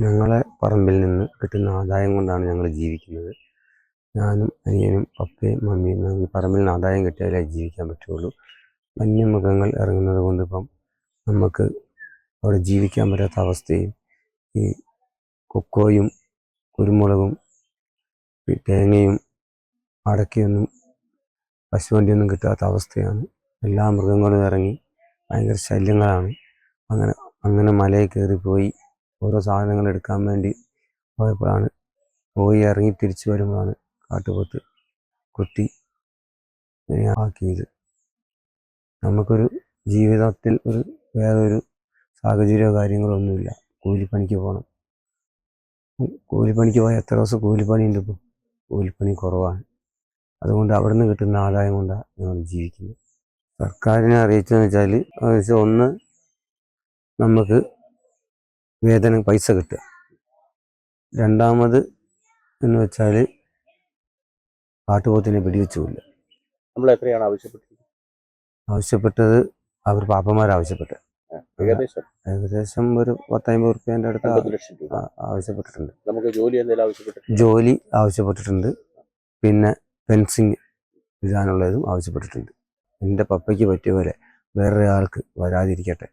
ഞങ്ങളെ പറമ്പിൽ നിന്ന് കിട്ടുന്ന ആദായം കൊണ്ടാണ് ഞങ്ങൾ ജീവിക്കുന്നത്. ഞാനും അനിയനും പപ്പയും മമ്മിയും ഈ പറമ്പിൽ നിന്ന് ആദായം കിട്ടിയാലേ ജീവിക്കാൻ പറ്റുള്ളൂ. വന്യമൃഗങ്ങൾ ഇറങ്ങുന്നത് കൊണ്ട് ഇപ്പം നമുക്ക് അവിടെ ജീവിക്കാൻ പറ്റാത്ത അവസ്ഥയും ഈ കൊക്കോയും കുരുമുളകും തേങ്ങയും അടക്കിയൊന്നും പശുവണ്ടിയൊന്നും കിട്ടാത്ത അവസ്ഥയാണ്. എല്ലാ മൃഗങ്ങളും ഇറങ്ങി ഭയങ്കര ശല്യങ്ങളാണ്. അങ്ങനെ അങ്ങനെ മലയിൽ കയറിപ്പോയി ഓരോ സാധനങ്ങൾ എടുക്കാൻ വേണ്ടി പോയപ്പോഴാണ്. പോയി ഇറങ്ങി തിരിച്ചു വരുമ്പോഴാണ് കാട്ടുപോത്ത് കുത്തി ആക്കിയത് നമുക്കൊരു ജീവിതത്തിൽ ഒരു വേറൊരു സാഹചര്യമോ കാര്യങ്ങളോ ഒന്നുമില്ല. കൂലിപ്പണിക്ക് പോകണം കൂലിപ്പണിക്ക് പോയാൽ എത്ര ദിവസം കൂലിപ്പണി ഉണ്ട് ഇപ്പോൾ കൂലിപ്പണി കുറവാണ്. അതുകൊണ്ട് അവിടെ നിന്ന് കിട്ടുന്ന ആദായം കൊണ്ടാണ് ഞങ്ങൾ ജീവിക്കുന്നത്. സർക്കാരിനെ അറിയിച്ചതെന്ന് വെച്ചാൽ ഒന്ന് നമുക്ക് വേതനം പൈസ കിട്ടുക. രണ്ടാമത് എന്ന് വെച്ചാൽ കാട്ടുപോത്തിനെ വെടിവെച്ചുമില്ല നമ്മൾ എത്രയാണ് ആവശ്യപ്പെട്ടത്? ആവശ്യപ്പെട്ടത് അവർ പാപ്പന്മാർ ആവശ്യപ്പെട്ടത് ഏകദേശം. ഏകദേശം ഒരു പത്തമ്പത് റുപ്യന്റെ അടുത്ത് ആവശ്യപ്പെട്ടിട്ടുണ്ട്. നമുക്ക് ജോലി എന്തെങ്കിലും ആവശ്യപ്പെട്ടിട്ടുണ്ട്? ജോലി ആവശ്യപ്പെട്ടിട്ടുണ്ട്. പിന്നെ ഫെൻസിങ് ഇടാനുള്ളതും ആവശ്യപ്പെട്ടിട്ടുണ്ട്. എന്റെ പപ്പയ്ക്ക് പറ്റിയ പോലെ വേറൊരാൾക്ക് വരാതിരിക്കട്ടെ.